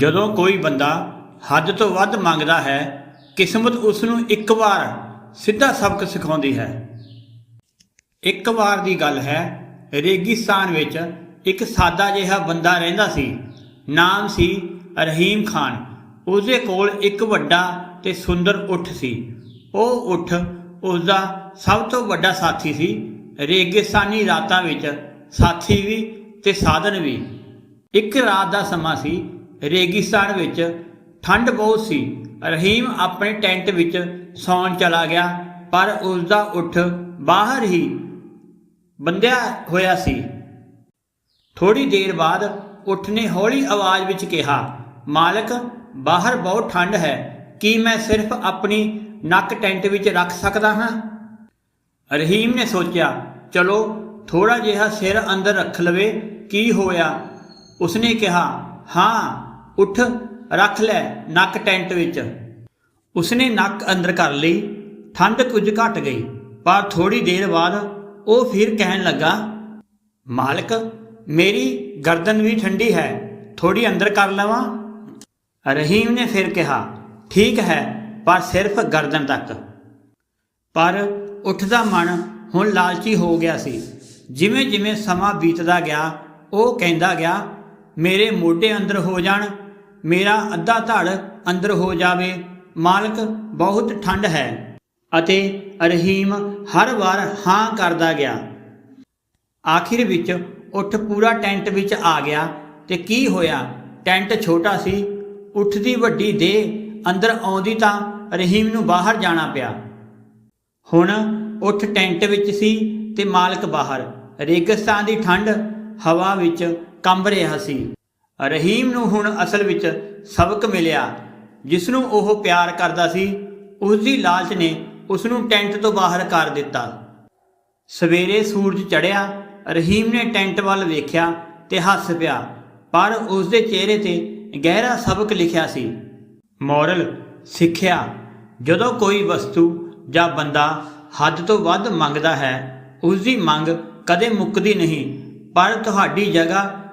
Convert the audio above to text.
ਜਦੋਂ ਕੋਈ ਬੰਦਾ ਹੱਦ ਤੋਂ ਵੱਧ ਮੰਗਦਾ ਹੈ, ਕਿਸਮਤ ਉਸ ਨੂੰ ਇੱਕ ਵਾਰ ਸਿੱਧਾ ਸਬਕ ਸਿਖਾਉਂਦੀ ਹੈ। ਇੱਕ ਵਾਰ ਦੀ ਗੱਲ ਹੈ, ਰੇਗਿਸਤਾਨ ਵਿੱਚ ਇੱਕ ਸਾਦਾ ਜਿਹਾ ਬੰਦਾ ਰਹਿੰਦਾ ਸੀ, ਨਾਮ ਸੀ ਰਹੀਮ ਖਾਨ। ਉਸਦੇ ਕੋਲ ਇੱਕ ਵੱਡਾ ਤੇ ਸੁੰਦਰ ਉੱਠ ਸੀ। ਉਹ ਉੱਠ ਉਸਦਾ ਸਭ ਤੋਂ ਵੱਡਾ ਸਾਥੀ ਸੀ, ਰੇਗਿਸਤਾਨੀ ਰਾਤਾਂ ਵਿੱਚ ਸਾਥੀ ਵੀ ਤੇ ਸਾਧਨ ਵੀ। ਇੱਕ ਰਾਤ ਦਾ ਸਮਾਂ ਸੀ ਰੇਗਿਸਤਾਨ ਵਿੱਚ ਠੰਡ ਬਹੁਤ ਸੀ। ਰਹੀਮ ਆਪਣੇ ਟੈਂਟ ਵਿੱਚ ਸੌਣ ਚਲਾ ਗਿਆ, ਪਰ ਉਸ ਦਾ ਉੱਠ ਬਾਹਰ ਹੀ ਬੰਦਿਆ ਹੋਇਆ ਸੀ। ਥੋੜੀ ਦੇਰ ਬਾਅਦ ਉੱਠ ਨੇ ਹੌਲੀ ਆਵਾਜ਼ ਵਿੱਚ ਕਿਹਾ, ਮਾਲਕ, ਬਾਹਰ ਬਹੁਤ ਠੰਡ ਹੈ, ਕੀ ਮੈਂ ਸਿਰਫ ਆਪਣੀ ਨੱਕ ਟੈਂਟ ਵਿੱਚ ਰੱਖ ਸਕਦਾ ਹਾਂ? ਰਹੀਮ ਨੇ ਸੋਚਿਆ, ਚਲੋ ਥੋੜਾ ਜਿਹਾ ਸਿਰ ਅੰਦਰ ਰੱਖ ਲਵੇ, ਕੀ ਹੋਇਆ? ਉਸਨੇ ਕਿਹਾ, ਹਾਂ ਉੱਠ, ਰੱਖ ਲੈ ਨੱਕ ਟੈਂਟ ਵਿੱਚ। ਉਸਨੇ ਨੱਕ ਅੰਦਰ ਕਰ ਲਈ, ਠੰਡ ਕੁਝ ਘਟ ਗਈ, ਪਰ ਥੋੜੀ ਦੇਰ ਬਾਅਦ ਉਹ ਫਿਰ ਕਹਿਣ ਲੱਗਾ, ਮਾਲਕ, ਮੇਰੀ ਗਰਦਨ ਵੀ ਠੰਡੀ ਹੈ ਥੋੜੀ ਅੰਦਰ ਕਰ ਲਵਾਂ? ਰਹੀਮ ਨੇ ਫਿਰ ਕਿਹਾ, ਠੀਕ ਹੈ, ਪਰ ਸਿਰਫ ਗਰਦਨ ਤੱਕ। ਪਰ ਉੱਠਦਾ ਮਨ ਹੁਣ ਲਾਲਚੀ ਹੋ ਗਿਆ ਸੀ। ਜਿਵੇਂ ਜਿਵੇਂ ਸਮਾਂ ਬੀਤਦਾ ਗਿਆ, ਉਹ ਕਹਿੰਦਾ ਗਿਆ, ਮੇਰੇ ਮੋਢੇ ਅੰਦਰ ਹੋ ਜਾਣ ਮੇਰਾ ਅੱਧਾ ਧੜ ਅੰਦਰ ਹੋ ਜਾਵੇ। ਮਾਲਕ, ਬਹੁਤ ਠੰਡ ਹੈ ਅਤੇ ਰਹੀਮ ਹਰ ਵਾਰ ਹਾਂ ਕਰਦਾ ਗਿਆ। ਆਖਿਰ ਵਿੱਚ ਉੱਠ ਪੂਰਾ ਟੈਂਟ ਵਿੱਚ ਆ ਗਿਆ ਤੇ ਕੀ ਹੋਇਆ? ਟੈਂਟ ਛੋਟਾ ਸੀ। ਉੱਠ ਦੀ ਵੱਡੀ ਦੇਹ ਅੰਦਰ ਆਉਂਦੀ ਤਾਂ ਰਹੀਮ ਨੂੰ ਬਾਹਰ ਜਾਣਾ ਪਿਆ। ਹੁਣ ਉੱਠ ਟੈਂਟ ਵਿੱਚ ਸੀ ਤੇ ਮਾਲਕ ਬਾਹਰ। ਰੇਗਿਸਤਾਨ ਦੀ ਠੰਡ ਹਵਾ ਵਿੱਚ ਕੰਬ ਰਿਹਾ ਸੀ। ਰਹੀਮ ਨੂੰ ਹੁਣ ਅਸਲ ਵਿੱਚ ਸਬਕ ਮਿਲਿਆ। ਜਿਸ ਨੂੰ ਉਹ ਪਿਆਰ ਕਰਦਾ ਸੀ ਉਸ ਦੀ ਲਾਲਚ ਨੇ ਉਸ ਨੂੰ ਟੈਂਟ ਤੋਂ ਬਾਹਰ ਕਰ ਦਿੱਤਾ। ਸਵੇਰੇ ਸੂਰਜ ਚੜ੍ਹਿਆ, ਰਹੀਮ ਨੇ ਟੈਂਟ ਵੱਲ ਵੇਖਿਆ ਤੇ ਹੱਸ ਪਿਆ, ਪਰ ਉਸ ਦੇ ਚਿਹਰੇ ਤੇ ਗਹਿਰਾ ਸਬਕ ਲਿਖਿਆ ਸੀ। ਮੋਰਲ, ਸਿੱਖਿਆ, ਜਦੋਂ ਕੋਈ ਵਸਤੂ ਜਾਂ ਬੰਦਾ ਹੱਦ ਤੋਂ ਵੱਧ ਮੰਗਦਾ ਹੈ ਉਸ ਦੀ ਮੰਗ ਕਦੇ ਮੁੱਕਦੀ ਨਹੀਂ, ਪਰ ਤੁਹਾਡੀ ਜਗ੍ਹਾ